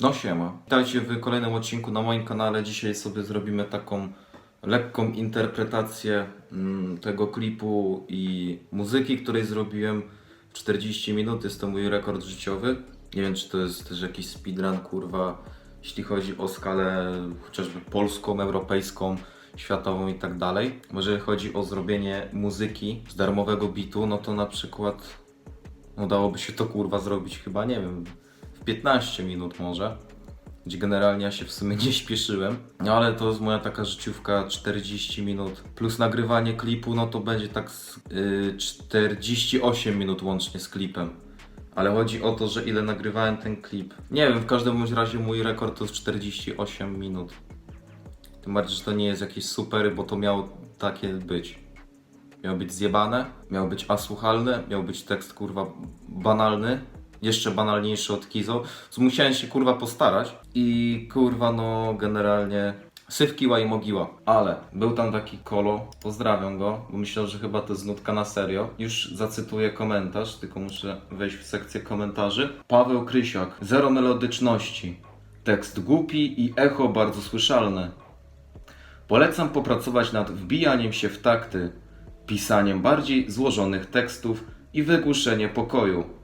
No siema. Witajcie w kolejnym odcinku na moim kanale. Dzisiaj sobie zrobimy taką lekką interpretację mm, tego klipu i muzyki, której zrobiłem w 40 minut. Jest to mój rekord życiowy. Nie wiem, czy to jest też jakiś speedrun, kurwa, jeśli chodzi o skalę chociażby polską, europejską, światową i tak dalej. Jeżeli chodzi o zrobienie muzyki z darmowego bitu, no to na przykład no dałoby się to kurwa zrobić chyba, nie wiem, 15 minut może. Gdzie generalnie ja się w sumie nie śpieszyłem. No ale to jest moja taka życiówka 40 minut. Plus nagrywanie klipu, no to będzie tak z, yy, 48 minut łącznie z klipem. Ale chodzi o to, że ile nagrywałem ten klip. Nie wiem, w każdym bądź razie mój rekord to jest 48 minut. Tym bardziej, że to nie jest jakieś super, bo to miało takie być. Miał być zjebane, miał być asłuchalne, miał być tekst kurwa banalny, jeszcze banalniejszy od Kizo, co musiałem się kurwa postarać i kurwa no generalnie syf kiła i mogiła. Ale był tam taki kolo, pozdrawiam go, bo myślę, że chyba to jest nutka na serio. Już zacytuję komentarz, tylko muszę wejść w sekcję komentarzy. Paweł Krysiak, zero melodyczności. Tekst głupi i echo bardzo słyszalne. Polecam popracować nad wbijaniem się w takty, pisaniem bardziej złożonych tekstów i wygłuszenie pokoju.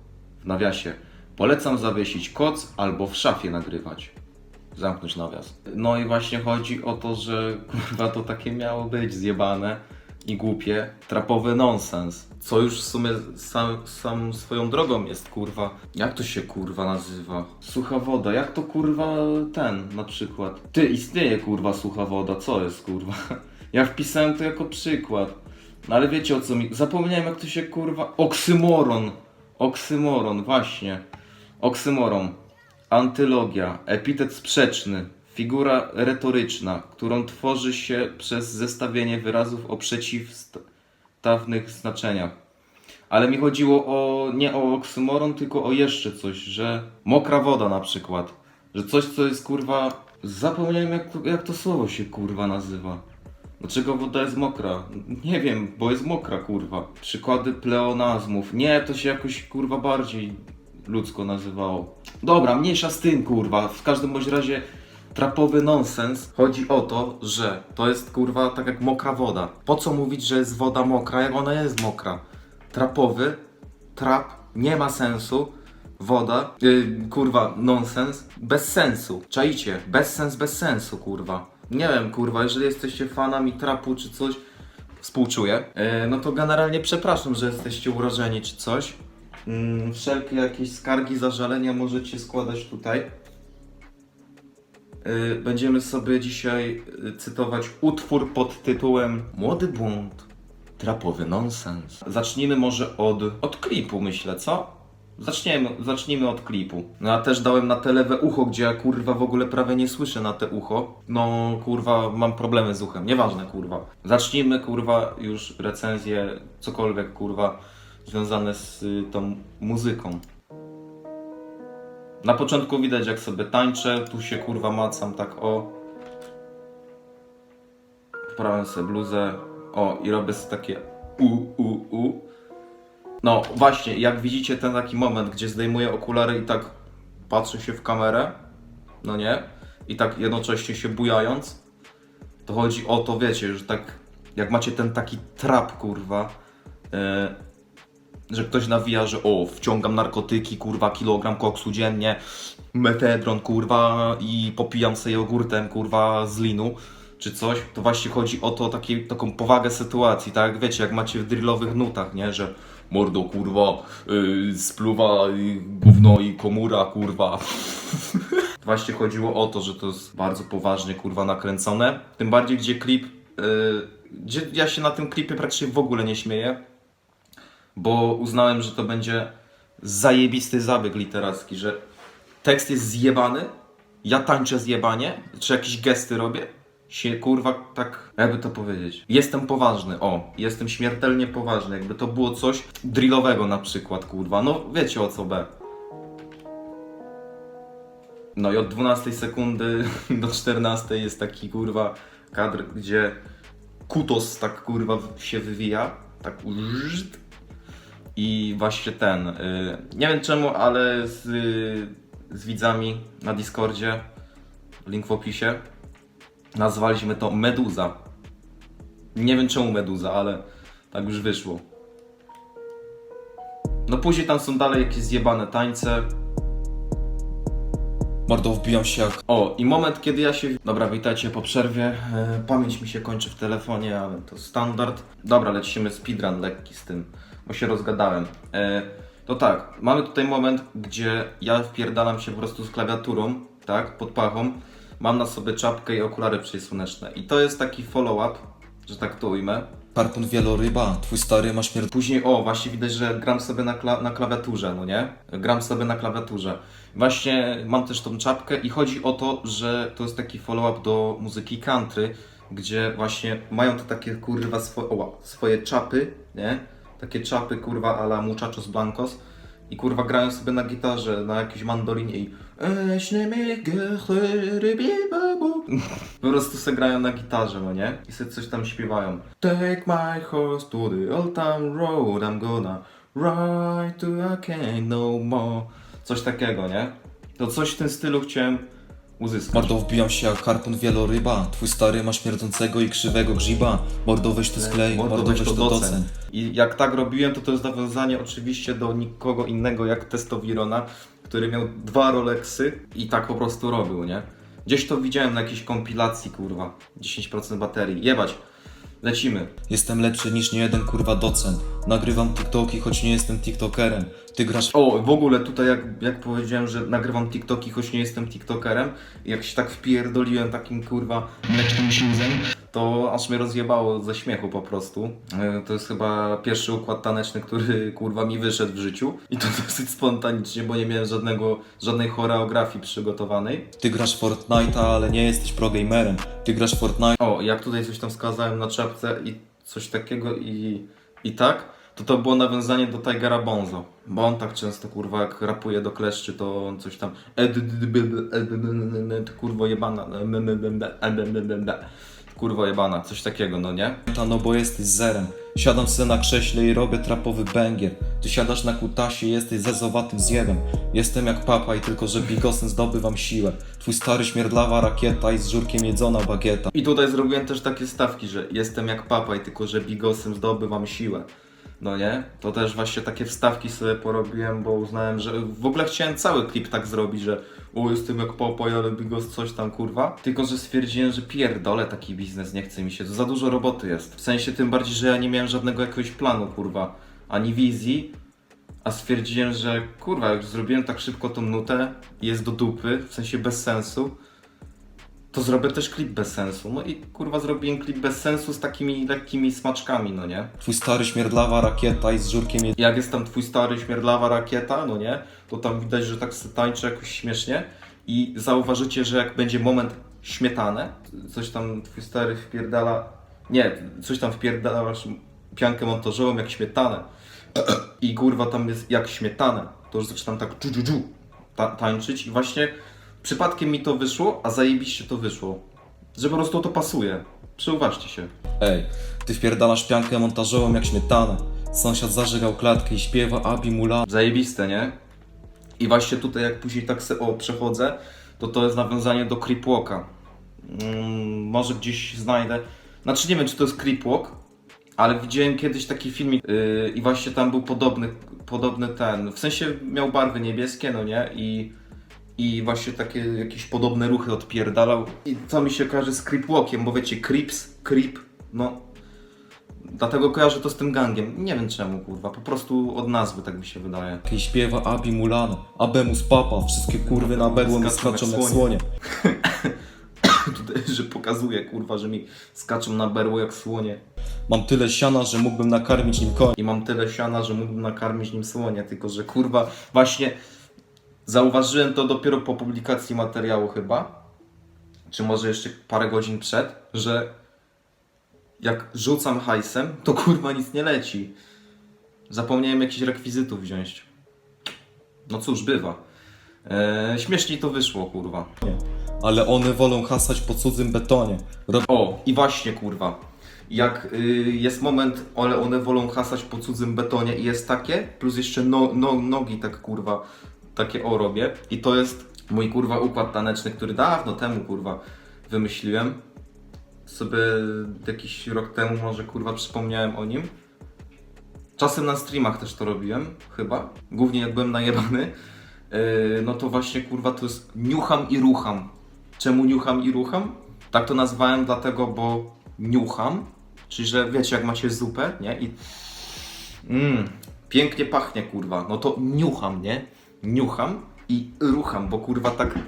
W nawiasie. Polecam zawiesić koc albo w szafie nagrywać. Zamknąć nawias. No i właśnie chodzi o to, że kurwa to takie miało być zjebane i głupie, trapowy nonsens. Co już w sumie sam, sam swoją drogą jest kurwa. Jak to się kurwa nazywa? Sucha woda, jak to kurwa ten na przykład? Ty, istnieje kurwa sucha woda, co jest kurwa? Ja wpisałem to jako przykład. No ale wiecie o co mi. Zapomniałem jak to się kurwa. Oksymoron. Oksymoron, właśnie. Oksymoron. Antylogia. Epitet sprzeczny. Figura retoryczna, którą tworzy się przez zestawienie wyrazów o przeciwstawnych znaczeniach. Ale mi chodziło o nie o oksymoron, tylko o jeszcze coś, że mokra woda na przykład. Że coś, co jest kurwa. Zapomniałem jak jak to słowo się kurwa nazywa. Dlaczego woda jest mokra? Nie wiem, bo jest mokra, kurwa. Przykłady pleonazmów. Nie, to się jakoś, kurwa, bardziej ludzko nazywało. Dobra, mniejsza z tym, kurwa. W każdym bądź razie trapowy nonsens. Chodzi o to, że to jest, kurwa, tak jak mokra woda. Po co mówić, że jest woda mokra, jak ona jest mokra? Trapowy, trap, nie ma sensu. Woda, yy, kurwa, nonsens, bez sensu. Czajcie, bez sens, bez sensu, kurwa. Nie wiem, kurwa, jeżeli jesteście fanami trapu czy coś, współczuję. Yy, no to generalnie przepraszam, że jesteście urażeni czy coś. Yy, wszelkie jakieś skargi, zażalenia możecie składać tutaj. Yy, będziemy sobie dzisiaj yy, cytować utwór pod tytułem Młody bunt, trapowy nonsens. Zacznijmy może od, od klipu, myślę, co? Zaczniemy, zacznijmy od klipu. No ja też dałem na te lewe ucho, gdzie ja kurwa w ogóle prawie nie słyszę na te ucho. No kurwa mam problemy z uchem, nieważne kurwa. Zacznijmy kurwa już recenzję, cokolwiek kurwa związane z y, tą muzyką. Na początku widać jak sobie tańczę, tu się kurwa macam tak o. Wprawiam sobie bluzę, o i robię sobie takie u u u. No właśnie, jak widzicie ten taki moment, gdzie zdejmuję okulary i tak patrzę się w kamerę, no nie, i tak jednocześnie się bujając, to chodzi o to, wiecie, że tak, jak macie ten taki trap, kurwa, e, że ktoś nawija, że o, wciągam narkotyki, kurwa, kilogram koksu dziennie, metedron, kurwa, i popijam sobie jogurtem, kurwa, z linu, czy coś, to właśnie chodzi o to, taki, taką powagę sytuacji, tak wiecie, jak macie w drillowych nutach, nie, że mordo, kurwa, yy, spluwa, yy, gówno i komura, kurwa. Właśnie chodziło o to, że to jest bardzo poważnie, kurwa, nakręcone. Tym bardziej, gdzie klip, yy, gdzie ja się na tym klipie praktycznie w ogóle nie śmieję, bo uznałem, że to będzie zajebisty zabieg literacki, że tekst jest zjebany, ja tańczę zjebanie, czy jakieś gesty robię, się kurwa tak, jakby to powiedzieć. Jestem poważny, o, jestem śmiertelnie poważny, jakby to było coś drillowego na przykład, kurwa, no wiecie o co B. No i od 12 sekundy do 14 jest taki kurwa kadr, gdzie kutos tak kurwa się wywija, tak i właśnie ten, y, nie wiem czemu, ale z, y, z widzami na Discordzie, link w opisie. Nazwaliśmy to Meduza. Nie wiem czemu Meduza, ale tak już wyszło. No później tam są dalej jakieś zjebane tańce. Mordo wbijam się jak O, i moment, kiedy ja się. Dobra, witajcie po przerwie. E, pamięć mi się kończy w telefonie, ale to standard. Dobra, lecimy speedrun lekki z tym, bo się rozgadałem. E, to tak, mamy tutaj moment, gdzie ja wpierdalam się po prostu z klawiaturą, tak, pod pachą. Mam na sobie czapkę i okulary przysłoneczne. I to jest taki follow-up, że tak to ujmę. harpun wieloryba, twój stary ma śmierć Później, o, właśnie widać, że gram sobie na, kla- na klawiaturze, no nie? Gram sobie na klawiaturze. Właśnie mam też tą czapkę i chodzi o to, że to jest taki follow-up do muzyki country, gdzie właśnie mają te takie kurwa swo- o, swoje czapy, nie? Takie czapy kurwa a la Muchachos Blancos i kurwa grają sobie na gitarze, na jakiejś mandolinie i po prostu se grają na gitarze, no nie? I sobie coś tam śpiewają. Take my horse to the old town road, I'm gonna ride to I can't no more. Coś takiego, nie? To coś w tym stylu chciałem uzyskać. Mordo wbijam się jak harpun wieloryba, twój stary ma śmierdzącego i krzywego grzyba. Mordo weź to sklej, mordo weź to docen. I jak tak robiłem, to to jest nawiązanie oczywiście do nikogo innego jak Testowirona, który miał dwa Rolexy i tak po prostu robił, nie? Gdzieś to widziałem na jakiejś kompilacji, kurwa. 10% baterii. Jebać. Lecimy. Jestem lepszy niż nie jeden kurwa docen. Nagrywam TikToki, choć nie jestem TikTokerem. Ty grasz O, w ogóle tutaj jak, jak powiedziałem, że nagrywam TikToki, choć nie jestem TikTokerem, jak się tak wpierdoliłem takim kurwa mlecznym śluzem, to aż mnie rozjebało ze śmiechu po prostu. E, To jest chyba pierwszy układ taneczny, który kurwa mi wyszedł w życiu i to dosyć spontanicznie, bo nie miałem żadnego, żadnej choreografii przygotowanej. Ty grasz Fortnite'a, ale nie jesteś progamerem. Ty grasz Fortnite, O, jak tutaj coś tam wskazałem na czapce i coś takiego i, i tak, to to było nawiązanie do Tigera Bonzo. Bo on tak często, kurwa, jak rapuje do kleszczy, to on coś tam kurwo jebana kurwo jebana, coś takiego, no nie? no bo jesteś zerem. Siadam se na krześle i robię trapowy bęgier. Ty siadasz na kutasie i jesteś zezowatym zjebem. Jestem jak papa i tylko, że bigosem zdobywam siłę. Twój stary śmierdlawa rakieta i z żurkiem jedzona bagieta. I tutaj zrobiłem też takie stawki, że jestem jak papaj, tylko że bigosem zdobywam siłę. No nie? To też właśnie takie wstawki sobie porobiłem, bo uznałem, że w ogóle chciałem cały klip tak zrobić, że o jestem jak papaj, ale bigos coś tam kurwa. Tylko, że stwierdziłem, że pierdolę taki biznes, nie chce mi się, to za dużo roboty jest. W sensie tym bardziej, że ja nie miałem żadnego jakiegoś planu kurwa, ani wizji. A stwierdziłem, że kurwa, jak zrobiłem tak szybko tą nutę, jest do dupy, w sensie bez sensu, to zrobię też klip bez sensu. No i kurwa zrobiłem klip bez sensu z takimi lekkimi smaczkami, no nie? Twój stary śmierdlawa rakieta i z żurkiem jedzona Jak jest tam twój stary śmierdlawa rakieta, no nie? To tam widać, że tak se tańczy jakoś śmiesznie i zauważycie, że jak będzie moment śmietane, coś tam twój stary wpierdala, nie, coś tam wpierdalasz piankę montażową jak śmietanę i kurwa tam jest jak śmietane, to już zaczynam tak dżu, dżu, dżu, ta, tańczyć i właśnie przypadkiem mi to wyszło, a zajebiście to wyszło, że po prostu to pasuje. Przyuważcie się. Ej, ty wpierdalasz piankę montażową jak śmietanę. Sąsiad zażygał klatkę i śpiewa Abi Mula. Zajebiste, nie? I właśnie tutaj jak później tak se, o, przechodzę, to to jest nawiązanie do Creepwalka. Mm, może gdzieś znajdę. Znaczy nie wiem, czy to jest Creepwalk, ale widziałem kiedyś taki filmik yy, i właśnie tam był podobny, podobny ten, w sensie miał barwy niebieskie, no nie? I, i właśnie takie jakieś podobne ruchy odpierdalał. I co mi się kojarzy z Creepwalkiem, bo wiecie, Creeps, Creep, no Dlatego kojarzę to z tym gangiem. Nie wiem czemu, kurwa. Po prostu od nazwy tak mi się wydaje. I śpiewa Abi Mulano. Abemus papa, wszystkie kurwy na berło mi Skaczą jak słonie. Tutaj, że pokazuje, kurwa, że mi skaczą na berło jak słonie. Mam tyle siana, że mógłbym nakarmić nim koń. I mam tyle siana, że mógłbym nakarmić nim słonie. Tylko, że kurwa, właśnie zauważyłem to dopiero po publikacji materiału chyba. Czy może jeszcze parę godzin przed, że jak rzucam hajsem, to kurwa nic nie leci. Zapomniałem jakichś rekwizytów wziąć. No cóż, bywa. Eee, śmieszniej to wyszło, kurwa. Ale one wolą hasać po cudzym betonie. Rob... O, i właśnie kurwa. Jak y, jest moment, ale one wolą hasać po cudzym betonie i jest takie, plus jeszcze no, no, nogi tak kurwa takie o robię i to jest mój kurwa układ taneczny, który dawno temu kurwa wymyśliłem. Sobie jakiś rok temu może kurwa przypomniałem o nim. Czasem na streamach też to robiłem, chyba. Głównie jak byłem najebany. Yy, no to właśnie kurwa to jest niucham i rucham. Czemu niucham i rucham? Tak to nazwałem dlatego, bo niucham, czyli że wiecie jak macie zupę, nie? I Mmm, pięknie pachnie, kurwa. No to niucham, nie? Niucham i rucham, bo kurwa tak,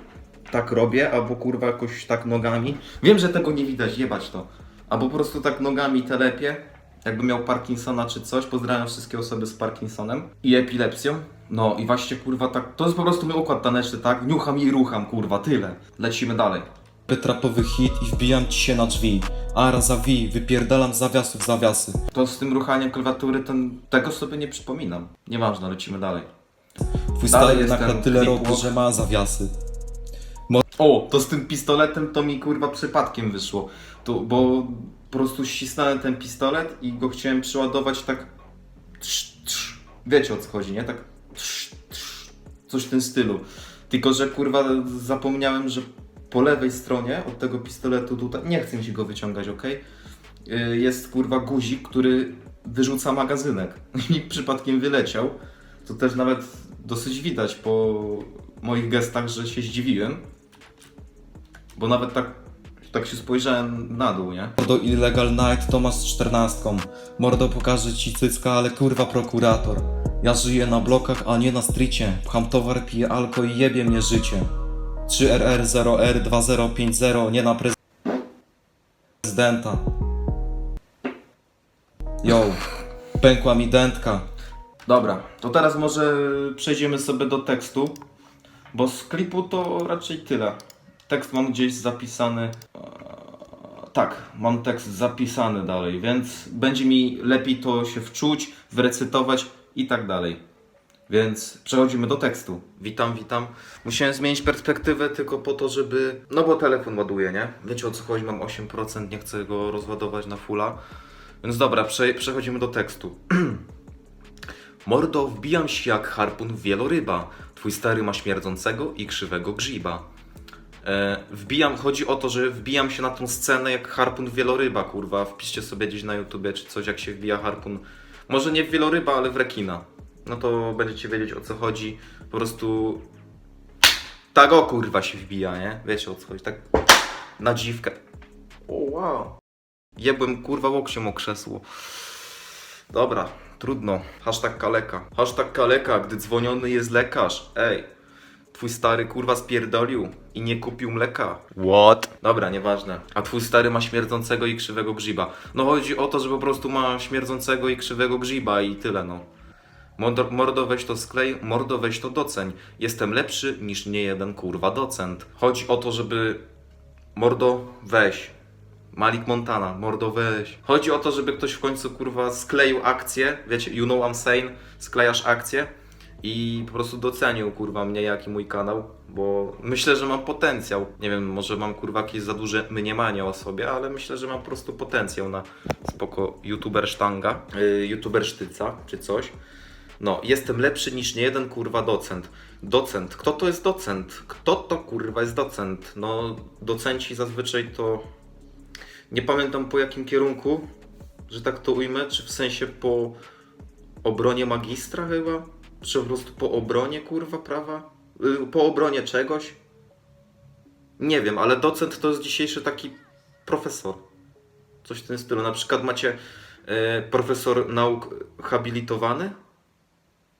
tak robię, albo kurwa jakoś tak nogami. Wiem, że tego nie widać, jebać to. Albo po prostu tak nogami telepię, jakby miał Parkinsona czy coś. Pozdrawiam wszystkie osoby z Parkinsonem i epilepsją. No i właśnie kurwa tak, to jest po prostu mój układ taneczny, tak? Niucham i rucham, kurwa, tyle. Lecimy dalej. Trapowy hit i wbijam ci się na drzwi. Ara za wi, wypierdalam zawiasów zawiasy. To z tym ruchaniem klawiatury, ten, tego sobie nie przypominam. Nieważne, lecimy dalej. Nakradł ten tyle rogu, że ma zawiasy. O, to z tym pistoletem to mi kurwa przypadkiem wyszło. To, bo po prostu ścisnąłem ten pistolet i go chciałem przeładować tak. Trz, trz. Wiecie o co chodzi, nie? Tak. Trz, trz. Coś w tym stylu. Tylko, że kurwa zapomniałem, że po lewej stronie od tego pistoletu tutaj. Nie chcę mi się go wyciągać, ok? Jest kurwa guzik, który wyrzuca magazynek. I przypadkiem wyleciał. To też nawet dosyć widać po moich gestach, że się zdziwiłem. Bo nawet tak, tak się spojrzałem na dół, nie? Mordo Illegal Night to z czternastką. Mordo pokaże ci cycka, ale kurwa prokurator. Ja żyję na blokach, a nie na stricie. Pcham towar, piję alko i jebie mnie życie. 3RR0R2050, nie na prezydenta. Yo, pękła mi dętka. Dobra, to teraz może przejdziemy sobie do tekstu, bo z klipu to raczej tyle. Tekst mam gdzieś zapisany. Eee, Tak, mam tekst zapisany dalej, więc będzie mi lepiej to się wczuć, wyrecytować i tak dalej. Więc przechodzimy do tekstu. Witam, witam. Musiałem zmienić perspektywę tylko po to, żeby. No bo telefon ładuje, nie? Wiecie o co chodzi, mam 8%, nie chcę go rozładować na fulla. Więc dobra, prze przechodzimy do tekstu. Mordo, wbijam się jak harpun w wieloryba. Twój stary ma śmierdzącego i krzywego grzyba. E, wbijam, chodzi o to, że wbijam się na tą scenę jak harpun w wieloryba, kurwa. Wpiszcie sobie gdzieś na YouTubie czy coś, jak się wbija harpun. Może nie w wieloryba, ale w rekina. No to będziecie wiedzieć o co chodzi. Po prostu. Tak o kurwa się wbija, nie? Wiecie o co chodzi. Tak na dziwkę. O wow. Jebłem kurwa łokciem o krzesło. Dobra, trudno. Hashtag kaleka. Hashtag kaleka, gdy dzwoniony jest lekarz. Ej, twój stary kurwa spierdolił i nie kupił mleka. What? Dobra, nieważne. A twój stary ma śmierdzącego i krzywego grzyba. No chodzi o to, że po prostu ma śmierdzącego i krzywego grzyba i tyle no. Mordo, mordo weź to sklej, mordo weź to doceń. Jestem lepszy niż nie jeden kurwa docent. Chodzi o to, żeby mordo weź. Malik Montana, mordo weź. Chodzi o to, żeby ktoś w końcu kurwa skleił akcję, wiecie, you know I'm saying, sklejasz akcję i po prostu docenił kurwa mnie, jak i mój kanał, bo myślę, że mam potencjał. Nie wiem, może mam kurwa jakieś za duże mniemanie o sobie, ale myślę, że mam po prostu potencjał na spoko youtuber sztanga, yy, youtuber sztyca czy coś. No, jestem lepszy niż nie jeden kurwa docent. Docent. Kto to jest docent? Kto to kurwa jest docent? No, docenci zazwyczaj to nie pamiętam po jakim kierunku, że tak to ujmę, czy w sensie po obronie magistra chyba? Czy po prostu po obronie kurwa prawa? Y, Po obronie czegoś? Nie wiem, ale docent to jest dzisiejszy taki profesor. Coś w tym stylu. Na przykład macie e, profesor nauk habilitowany?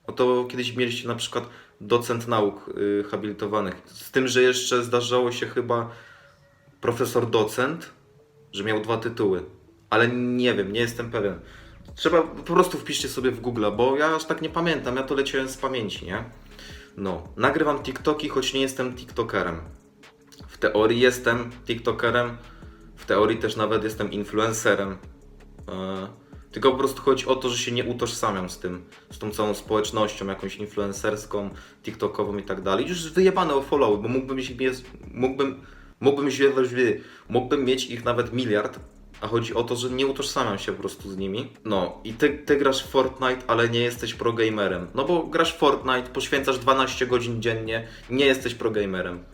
Oto kiedyś mieliście na przykład docent nauk y, habilitowanych. Z tym, że jeszcze zdarzało się chyba profesor docent, że miał dwa tytuły. Ale nie wiem, nie jestem pewien. Trzeba, po prostu wpiszcie sobie w Google, bo ja aż tak nie pamiętam, ja to leciałem z pamięci, nie? No, nagrywam TikToki, choć nie jestem TikTokerem. W teorii jestem TikTokerem, w teorii też nawet jestem influencerem. E, tylko po prostu chodzi o to, że się nie utożsamiam z tym, z tą całą społecznością jakąś influencerską, TikTokową i tak dalej. Już wyjebane o follow, bo mógłbym, mógłbym, mógłbym, się, mógłbym mieć ich nawet miliard, a chodzi o to, że nie utożsamiam się po prostu z nimi. No i ty, ty grasz w Fortnite, ale nie jesteś progamerem. No bo grasz w Fortnite, poświęcasz 12 godzin dziennie, nie jesteś progamerem.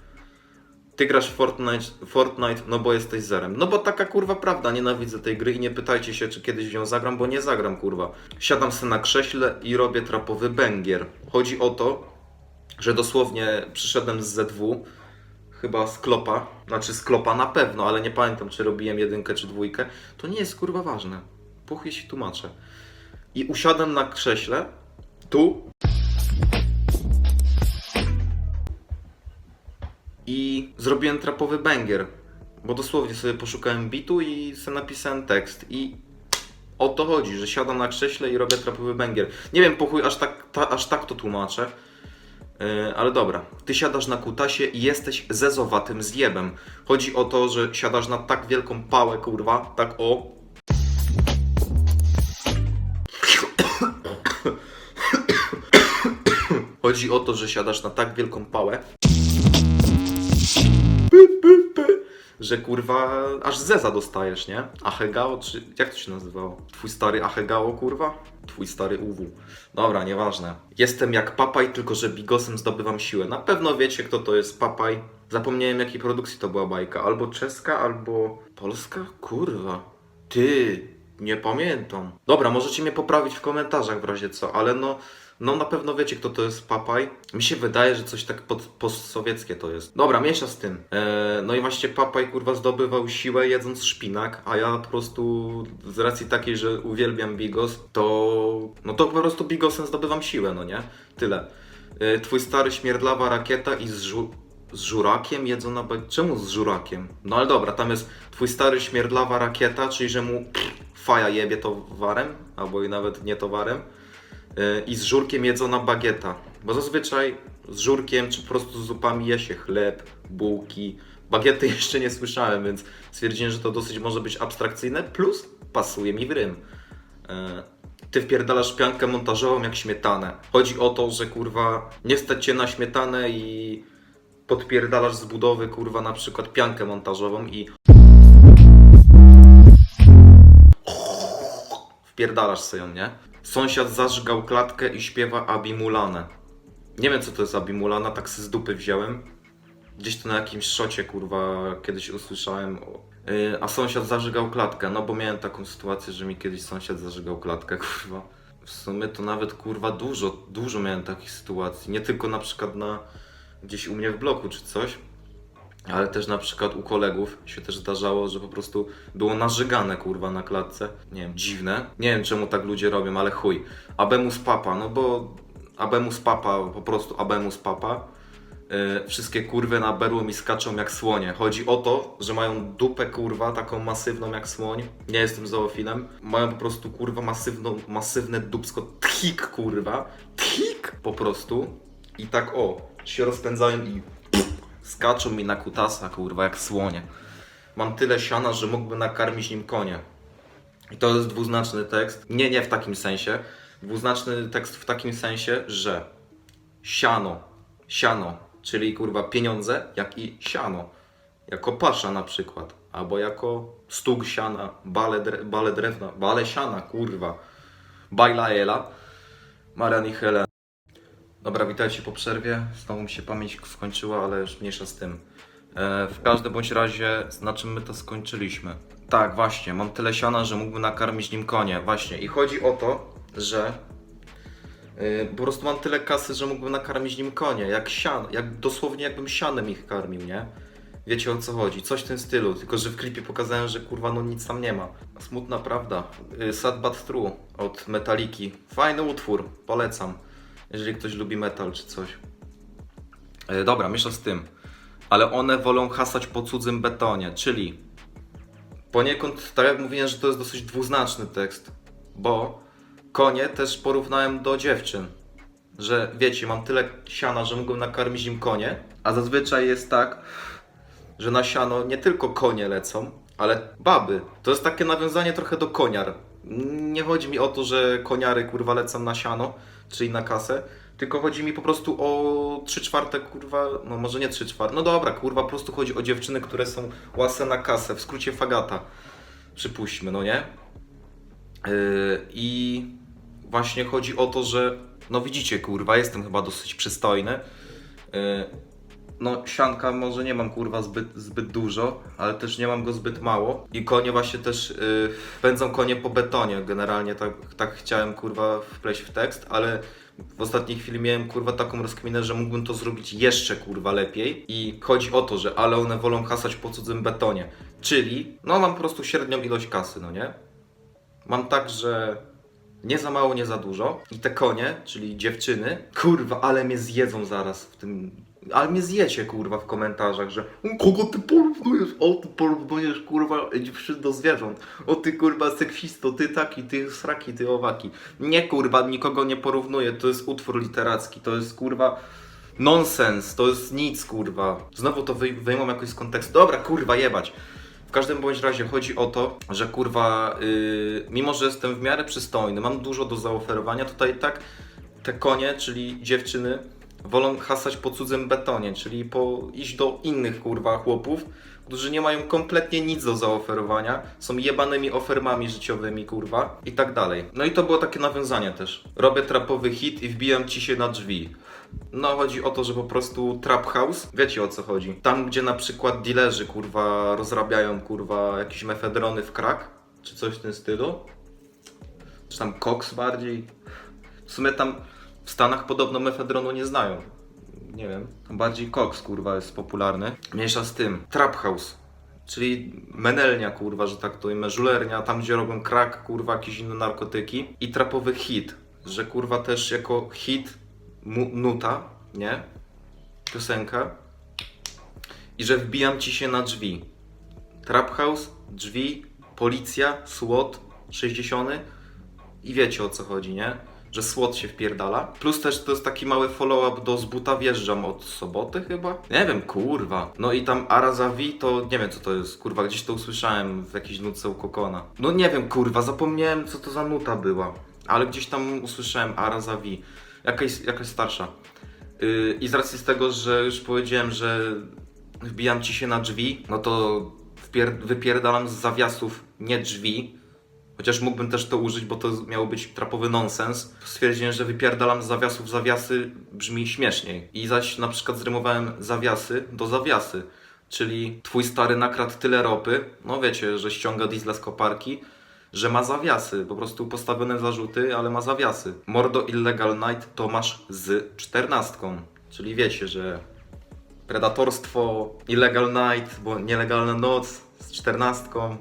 Ty grasz w Fortnite, Fortnite, no bo jesteś zerem. No bo taka kurwa prawda, nienawidzę tej gry i nie pytajcie się, czy kiedyś w nią zagram, bo nie zagram kurwa. Siadam sobie na krześle i robię trapowy bęgier. Chodzi o to, że dosłownie przyszedłem z ZW, chyba z klopa, znaczy z klopa na pewno, ale nie pamiętam, czy robiłem jedynkę czy dwójkę. To nie jest kurwa ważne. Puchy się tłumaczę. I usiadłem na krześle, tu, i zrobiłem trapowy banger. Bo dosłownie sobie poszukałem bitu i sobie napisałem tekst. I o to chodzi, że siadam na krześle i robię trapowy banger. Nie wiem, po chuj aż tak, ta, aż tak to tłumaczę. Yy, ale dobra, ty siadasz na kutasie i jesteś zezowatym zjebem. Chodzi o to, że siadasz na tak wielką pałę, kurwa, tak o. Chodzi o to, że siadasz na tak wielką pałę, że kurwa aż zeza dostajesz, nie? Ahegao, czy jak to się nazywało? Twój stary Ahegao, kurwa? Twój stary UW. Dobra, nieważne. Jestem jak papaj, tylko że bigosem zdobywam siłę. Na pewno wiecie, kto to jest papaj. Zapomniałem, jakiej produkcji to była bajka. Albo czeska, albo polska? Kurwa. Ty, nie pamiętam. Dobra, możecie mnie poprawić w komentarzach w razie co, ale no, no na pewno wiecie, kto to jest Papaj. Mi się wydaje, że coś tak pod, postsowieckie to jest. Dobra, miesza z tym. Eee, no i właśnie Papaj kurwa zdobywał siłę jedząc szpinak, a ja po prostu z racji takiej, że uwielbiam bigos, to no to po prostu bigosem zdobywam siłę, no nie? Tyle. Eee, twój stary śmierdlawa rakieta i z z żurakiem jedzona bag... Czemu z żurakiem? No ale dobra, tam jest twój stary śmierdlawa rakieta, czyli że mu faja jebie towarem, albo i nawet nie towarem. Yy, I z żurkiem jedzona bagieta. Bo zazwyczaj z żurkiem czy po prostu z zupami je się chleb, bułki. Bagiety jeszcze nie słyszałem, więc stwierdziłem, że to dosyć może być abstrakcyjne, plus pasuje mi w rym. Yy, Ty wpierdalasz piankę montażową jak śmietanę. Chodzi o to, że kurwa nie stać cię na śmietanę i podpierdalasz z budowy kurwa na przykład piankę montażową i wpierdalasz sobie ją, nie? Sąsiad zażgał klatkę i śpiewa Abimulanę. Nie wiem co to jest Abimulana, tak se z dupy wziąłem. Gdzieś to na jakimś szocie kurwa kiedyś usłyszałem. Yy, a sąsiad zażygał klatkę, no bo miałem taką sytuację, że mi kiedyś sąsiad zażygał klatkę, kurwa. W sumie to nawet kurwa dużo, dużo miałem takich sytuacji. Nie tylko na przykład na gdzieś u mnie w bloku czy coś, ale też na przykład u kolegów się też zdarzało, że po prostu było narzygane kurwa na klatce. Nie wiem, dziwne. Nie wiem czemu tak ludzie robią, ale chuj. Abemus papa, no bo Abemus papa, po prostu Abemus papa. Yy, wszystkie kurwy na berło mi skaczą jak słonie. Chodzi o to, że mają dupę kurwa taką masywną jak słoń. Nie jestem zoofilem. Mają po prostu kurwa masywną, masywne dupsko tchik kurwa. Tchik po prostu. I tak o, się rozpędzają i skaczą mi na kutasa kurwa jak słonie. Mam tyle siana, że mógłbym nakarmić nim konie. I to jest dwuznaczny tekst. Nie, nie w takim sensie. Dwuznaczny tekst w takim sensie, że siano, siano, czyli kurwa pieniądze, jak i siano. Jako pasza na przykład. Albo jako stuk siana, bale, dre, bale drewna, bale siana, kurwa. Bajla Ela, Marian i Helen. Dobra, witajcie po przerwie. Znowu mi się pamięć skończyła, ale już mniejsza z tym. E, w każdym bądź razie, na czym my to skończyliśmy? Tak, właśnie, mam tyle siana, że mógłbym nakarmić nim konie. Właśnie, i chodzi o to, że e, po prostu mam tyle kasy, że mógłbym nakarmić nim konie. Jak sian, jak dosłownie jakbym sianem ich karmił, nie? Wiecie o co chodzi, coś w tym stylu, tylko że w klipie pokazałem, że kurwa no nic tam nie ma. Smutna prawda. Y, Sad But True od Metaliki. Fajny utwór, polecam jeżeli ktoś lubi metal czy coś. E, dobra, myślę z tym. Ale one wolą hasać po cudzym betonie, czyli poniekąd, tak jak mówiłem, że to jest dosyć dwuznaczny tekst, bo konie też porównałem do dziewczyn. Że wiecie, mam tyle siana, że mógłbym nakarmić im konie, a zazwyczaj jest tak, że na siano nie tylko konie lecą, ale baby. To jest takie nawiązanie trochę do koniar. Nie chodzi mi o to, że koniary kurwa lecą na siano, czyli na kasę, tylko chodzi mi po prostu o 3 czwarte kurwa, no może nie 3 czwarte, no dobra kurwa, po prostu chodzi o dziewczyny, które są łasne na kasę, w skrócie fagata. Przypuśćmy, no nie? Yy, I właśnie chodzi o to, że no widzicie, kurwa, jestem chyba dosyć przystojny. Yy, no, sianka może nie mam kurwa zbyt, zbyt dużo, ale też nie mam go zbyt mało. I konie właśnie też yy, pędzą konie po betonie. Generalnie tak, tak chciałem kurwa wpleść w tekst, ale w ostatniej chwili miałem kurwa taką rozkminę, że mógłbym to zrobić jeszcze kurwa lepiej. I chodzi o to, że ale one wolą hasać po cudzym betonie. Czyli, no mam po prostu średnią ilość kasy, no nie? Mam tak, że nie za mało, nie za dużo. I te konie, czyli dziewczyny, kurwa, ale mnie zjedzą zaraz w tym. Ale mnie zjecie, kurwa, w komentarzach, że kogo ty porównujesz? O, ty porównujesz, kurwa, dziewczyn do zwierząt. O, ty, kurwa, seksisto, ty taki, ty sraki, ty owaki. Nie, kurwa, nikogo nie porównuję, to jest utwór literacki, to jest, kurwa, nonsens, to jest nic, kurwa. Znowu to wyj- wyjmą jakoś z kontekstu. Dobra, kurwa, jebać. W każdym bądź razie chodzi o to, że kurwa, yy, mimo że jestem w miarę przystojny, mam dużo do zaoferowania, tutaj tak te konie, czyli dziewczyny, wolą hasać po cudzym betonie, czyli po iść do innych kurwa chłopów, którzy nie mają kompletnie nic do zaoferowania, są jebanymi ofermami życiowymi, kurwa, i tak dalej. No i to było takie nawiązanie też. Robię trapowy hit i wbijam ci się na drzwi. No chodzi o to, że po prostu trap house, wiecie o co chodzi. Tam, gdzie na przykład dealerzy, kurwa, rozrabiają, kurwa, jakieś mefedrony w krak, czy coś w tym stylu. Czy tam koks bardziej. W sumie tam w Stanach podobno mefedronu nie znają. Nie wiem. Bardziej koks, kurwa, jest popularny. Mniejsza z tym. Trap house. Czyli menelnia, kurwa, że tak to ujmę, żulernia, tam gdzie robią krak, kurwa, jakieś inne narkotyki. I trapowy hit, że kurwa też jako hit nuta, nie? Piosenka. I że wbijam ci się na drzwi. Trap house, drzwi, policja, SWAT, 60. I wiecie o co chodzi, nie? Że SWAT się wpierdala. Plus też to jest taki mały follow-up do z buta wjeżdżam od soboty chyba? Nie wiem, kurwa. No i tam Arazavi to nie wiem co to jest, kurwa, gdzieś to usłyszałem w jakiejś nutce u Kokona. No nie wiem, kurwa, zapomniałem co to za nuta była. Ale gdzieś tam usłyszałem Arazavi. Jakaś, jakaś starsza. Yy, I z racji z tego, że już powiedziałem, że wbijam ci się na drzwi, no to wypierdalam z zawiasów nie drzwi, Chociaż mógłbym też to użyć, bo to miał być trapowy nonsens. Stwierdziłem, że wypierdalam z zawiasów zawiasy brzmi śmieszniej. I zaś na przykład zrymowałem zawiasy do zawiasy. Czyli twój stary nakradł tyle ropy, no wiecie, że ściąga diesla z koparki, że ma zawiasy. Po prostu postawione zarzuty, ale ma zawiasy. Mordo Illegal Night to masz z czternastką. Czyli wiecie, że predatorstwo, Illegal Night, bo nielegalna noc z czternastką.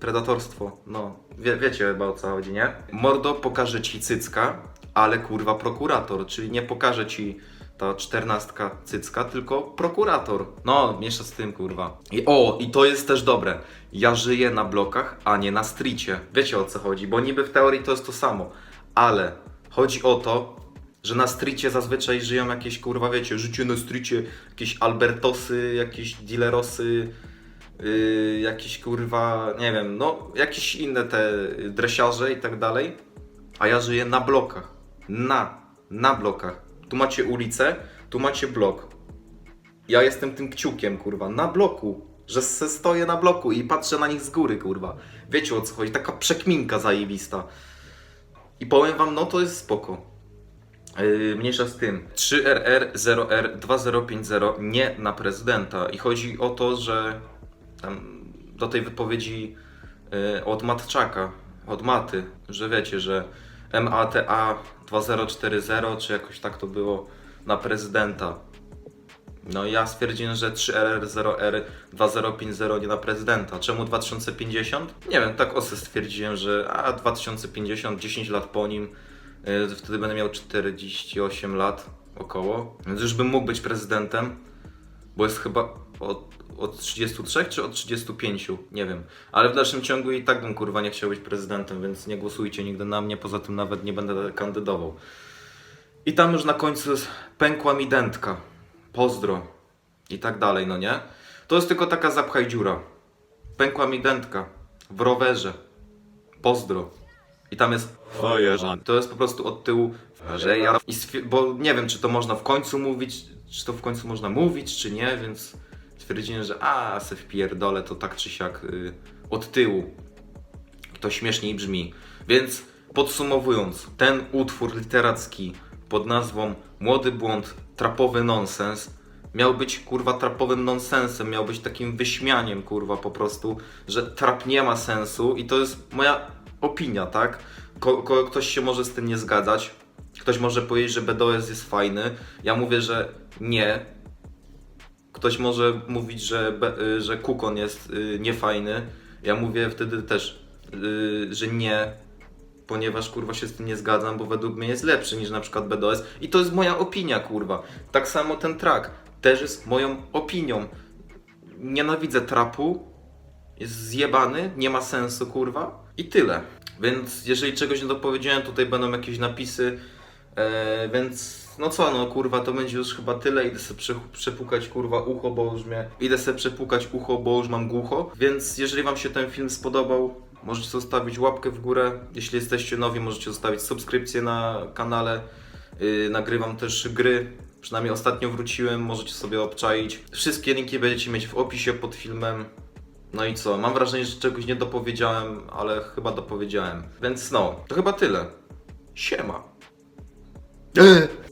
Predatorstwo, no. Wie, wiecie chyba o co chodzi, nie? Mordo pokaże ci cycka, ale kurwa prokurator, czyli nie pokaże ci ta czternastka cycka, tylko prokurator. No, miesza z tym, kurwa. I o, i to jest też dobre. Ja żyję na blokach, a nie na stricie. Wiecie o co chodzi, bo niby w teorii to jest to samo, ale chodzi o to, że na stricie zazwyczaj żyją jakieś, kurwa, wiecie, życie na stricie, jakieś Albertosy, jakieś dealerosy, yy, jakieś kurwa, nie wiem, no jakieś inne te dresiarze i tak dalej, a ja żyję na blokach. Na, na blokach. Tu macie ulicę, tu macie blok. Ja jestem tym kciukiem, kurwa, na bloku. Że se stoję na bloku i patrzę na nich z góry, kurwa. Wiecie o co chodzi, taka przekminka zajebista. I powiem wam, no to jest spoko. Yy, mniejsza z tym. 3RR0R2050 nie na prezydenta. I chodzi o to, że tam do tej wypowiedzi y, od Matczaka, od Maty, że wiecie, że MATA 2040, czy jakoś tak to było, na prezydenta. No i ja stwierdziłem, że 3RR0R2050 nie na prezydenta. Czemu 2050? Nie wiem, tak osy stwierdziłem, że a 2050, 10 lat po nim, y, wtedy będę miał 48 lat około, więc już bym mógł być prezydentem, bo jest chyba od, od 33 czy od 35, nie wiem. Ale w dalszym ciągu i tak bym kurwa nie chciał być prezydentem, więc nie głosujcie nigdy na mnie, poza tym nawet nie będę kandydował. I tam już na końcu pękła mi dętka, pozdro i tak dalej, no nie? To jest tylko taka zapchaj dziura. Pękła mi dętka w rowerze, pozdro. I tam jest Fajeżan. to jest po prostu od tyłu, stwier- bo nie wiem, czy to można w końcu mówić, czy to w końcu można mówić, czy nie, więc stwierdziłem, że a, se wpierdolę to tak czy siak y, od tyłu. To śmieszniej brzmi. Więc podsumowując, ten utwór literacki pod nazwą Młody Błąd, trapowy nonsens miał być kurwa trapowym nonsensem, miał być takim wyśmianiem kurwa po prostu, że trap nie ma sensu i to jest moja opinia, tak? Ko, ko, ktoś się może z tym nie zgadzać, ktoś może powiedzieć, że BDOS jest fajny, ja mówię, że nie, Ktoś może mówić, że, y, że Kukon jest y, niefajny. Ja mówię wtedy też, y, że nie, ponieważ kurwa się z tym nie zgadzam, bo według mnie jest lepszy niż na przykład BDOS. I to jest moja opinia, kurwa. Tak samo ten track też jest moją opinią. Nienawidzę trapu, jest zjebany, nie ma sensu, kurwa. I tyle. Więc jeżeli czegoś nie dopowiedziałem, tutaj będą jakieś napisy. E, więc no co, no kurwa, to będzie już chyba tyle. Idę sobie prze, przepukać kurwa ucho, bo już mnie. Idę sobie przepukać ucho, bo już mam głucho. Więc jeżeli Wam się ten film spodobał, możecie zostawić łapkę w górę. Jeśli jesteście nowi, możecie zostawić subskrypcję na kanale. Yy, nagrywam też gry. Przynajmniej ostatnio wróciłem, możecie sobie obczaić. Wszystkie linki będziecie mieć w opisie pod filmem. No i co? Mam wrażenie, że czegoś nie dopowiedziałem, ale chyba dopowiedziałem. Więc no, to chyba tyle. Siema.